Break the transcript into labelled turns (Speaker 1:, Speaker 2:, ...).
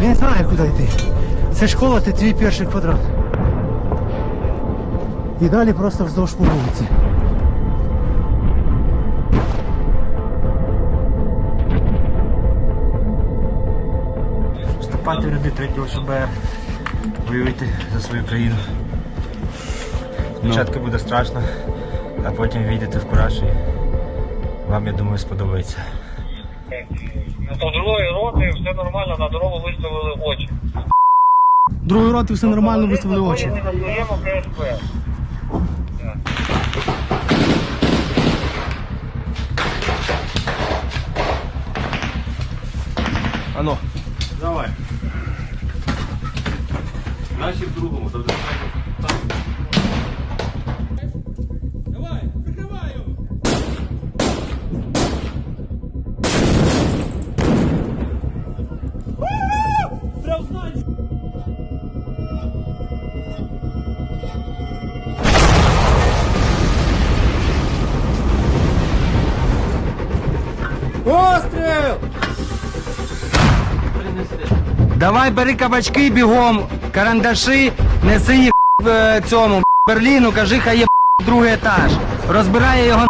Speaker 1: він знає, куди йти. Це школа, це твій перший квадрат. І далі просто вздовж по вулиці.
Speaker 2: Вступати в ряди третього ШБР, воювати за свою країну. Спочатку буде страшно, а потім війдете в кураж і вам, я думаю, сподобається.
Speaker 3: Ну, то другої роти все нормально, на дорогу виставили очі.
Speaker 1: Другої роти все нормально виставили очі.
Speaker 3: Ми на своєму КСП.
Speaker 2: Ано.
Speaker 4: Давай. Наші в другому. Тобто
Speaker 2: Давай бери кабачки бігом, карандаши, неси їх в цьому Берліну, кажи, хай є другий етаж. Розбирає його.